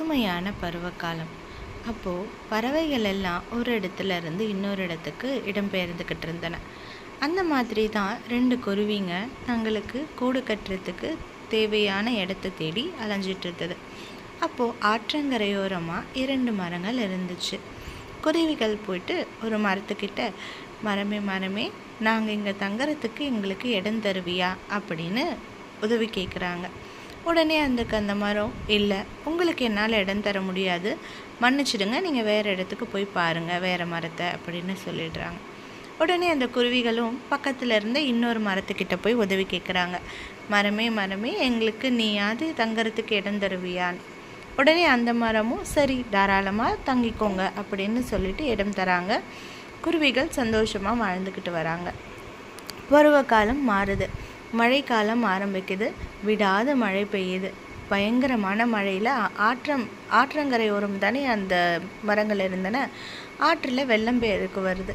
பசுமையான பருவகாலம். அப்போது பறவைகள் எல்லாம் ஒரு இடத்துல இருந்து இன்னொரு இடத்துக்கு இடம்பெயர்ந்துக்கிட்டு இருந்தன. அந்த மாதிரி தான் ரெண்டு குருவிங்க தங்களுக்கு கூடு கட்டுறதுக்கு தேவையான இடத்த தேடி அலைஞ்சிட்டு இருந்தது. அப்போது ஆற்றங்கரையோரமாக இரண்டு மரங்கள் இருந்துச்சு. குருவிகள் போயிட்டு ஒரு மரத்துக்கிட்ட மரமே மரமே நாங்கள் இங்கே தங்குறதுக்கு எங்களுக்கு இடம் தருவியா? அப்படின்னு உதவி கேட்குறாங்க உடனே அதுக்கு அந்த மரம் இல்லை. உங்களுக்கு என்னால் இடம் தர முடியாது. மன்னிச்சிடுங்க நீங்கள் வேறு இடத்துக்கு போய் பாருங்கள் வேறு மரத்தை அப்படின்னு சொல்லிடுறாங்க. உடனே அந்த குருவிகளும் பக்கத்தில் இருந்த இன்னொரு மரத்துக்கிட்ட போய் உதவி கேட்குறாங்க மரமே மரமே எங்களுக்கு நீயாவது தங்கறதுக்கு இடம் தருவியான்னு உடனே அந்த மரமும் சரி தாராளமாக தங்கிக்கோங்க அப்படின்னு சொல்லிட்டு இடம் தராங்க. குருவிகள் சந்தோஷமாக வாழ்ந்துக்கிட்டு வராங்க. பருவகாலம் மாறுது. மழைக்காலம் ஆரம்பிக்குது. விடாத மழை பெய்யுது. பயங்கரமான மழையில் ஆற்றம் ஆற்றங்கரையோரம் தானே அந்த மரங்கள் இருந்தன. ஆற்றில் வெள்ளம் பெருக்கு வருது.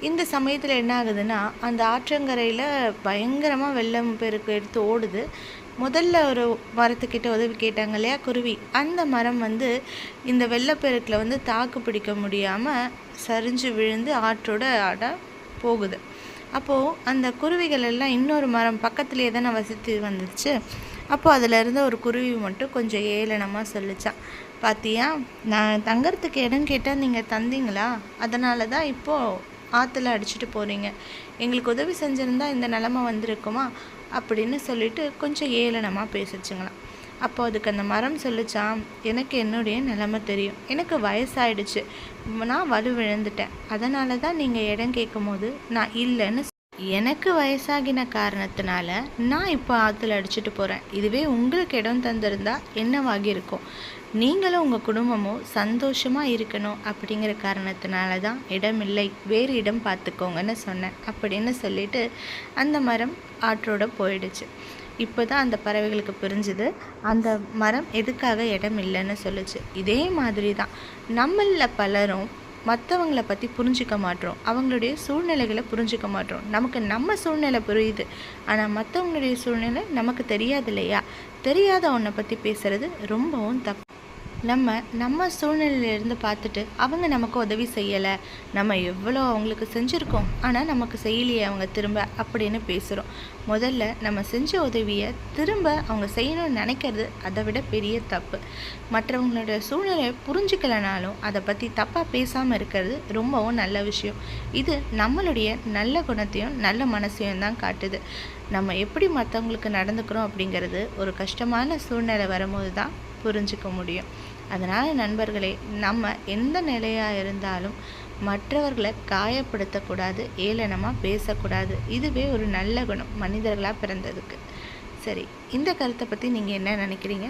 இந்த சமயத்தில் என்ன ஆகுதுன்னா அந்த ஆற்றங்கரையில் பயங்கரமாக வெள்ளம் பெருக்கு எடுத்து ஓடுது. முதல்ல ஒரு மரத்துக்கிட்ட உதவி கேட்டாங்க இல்லையா குருவி. அந்த மரம் வந்து இந்த வெள்ளப்பெருக்கில் வந்து தாக்கு பிடிக்க முடியாமல் சரிஞ்சு விழுந்து ஆற்றோட ஆட போகுது. அப்போது அந்த குருவிகள் எல்லாம் இன்னொரு மரம் பக்கத்துலேயே தானே வசித்து வந்துச்சு. அப்போது அதில் இருந்த ஒரு குருவி மட்டும் கொஞ்சம் ஏளனமாக சொல்லிச்சான் பாத்தியா நான் தங்கறதுக்கு இடம் கேட்டால் நீங்கள் தந்தீங்களா? அதனால தான் இப்போது ஆற்றுல அடிச்சுட்டு போகிறீங்க எங்களுக்கு உதவி செஞ்சுருந்தா இந்த நிலமை வந்திருக்குமா? அப்படின்னு சொல்லிட்டு கொஞ்சம் ஏளனமாக பேசிச்சுங்களாம். அப்போ அதுக்கு அந்த மரம் சொல்லிச்சான் எனக்கு என்னுடைய நிலமை தெரியும். எனக்கு வயசாயிடுச்சு. நான் வலு விழுந்துட்டேன். அதனால தான் நீங்கள் இடம் கேட்கும் போது நான் இல்லைன்னு எனக்கு வயசாகின காரணத்தினால நான் இப்போ ஆற்றுல அடிச்சுட்டு போகிறேன் இதுவே உங்களுக்கு இடம் தந்திருந்தா என்னவாகி இருக்கும்? நீங்களும் உங்கள் குடும்பமும் சந்தோஷமாக இருக்கணும் அப்படிங்கிற காரணத்தினால தான் இடம் இல்லை வேறு இடம் பார்த்துக்கோங்கன்னு சொன்னேன். அப்படின்னு சொல்லிட்டு அந்த மரம் ஆற்றோட போயிடுச்சு. இப்போ தான் அந்த பறவைகளுக்கு புரிஞ்சுது. அந்த மரம் எதுக்காக இடம் இல்லைன்னு சொல்லுச்சு. இதே மாதிரி தான் நம்மளில் பலரும் மற்றவங்கள பற்றி புரிஞ்சிக்க மாட்டோம். அவங்களுடைய சூழ்நிலைகளை புரிஞ்சிக்க மாட்டோம். நமக்கு நம்ம சூழ்நிலை புரியுது. ஆனால் மற்றவங்களுடைய சூழ்நிலை நமக்கு தெரியாது இல்லையா? தெரியாத ஒன்றை பற்றி பேசுகிறது ரொம்பவும் தப்பு. நம்ம நம்ம சூழ்நிலையிலேருந்து பார்த்துட்டு அவங்க நமக்கு உதவி செய்யலை. நம்ம எவ்வளோ அவங்களுக்கு செஞ்சுருக்கோம். ஆனால் நமக்கு செய்யலையே அவங்க திரும்ப அப்படின்னு பேசுகிறோம் முதல்ல நம்ம செஞ்ச உதவியை திரும்ப அவங்க செய்யணும்னு நினைக்கிறது அதை விட பெரிய தப்பு. மற்றவங்களோட சூழ்நிலையை புரிஞ்சுக்கலனாலும் அதை பற்றி தப்பாக பேசாமல் இருக்கிறது ரொம்பவும் நல்ல விஷயம். இது நம்மளுடைய நல்ல குணத்தையும் நல்ல மனசையும் தான் காட்டுது. நம்ம எப்படி மற்றவங்களுக்கு நடந்துக்கிறோம் அப்படிங்கிறது ஒரு கஷ்டமான சூழ்நிலை வரும்போது தான் புரிஞ்சிக்க முடியும். அதனால் நண்பர்களே நம்ம எந்த நிலையாக இருந்தாலும் மற்றவர்களை காயப்படுத்தக்கூடாது ஏளனமாக பேசக்கூடாது. இதுவே ஒரு நல்ல குணம் மனிதர்களாக பிறந்ததுக்கு. சரி இந்த கருத்தை பற்றி நீங்கள் என்ன நினைக்கிறீங்க?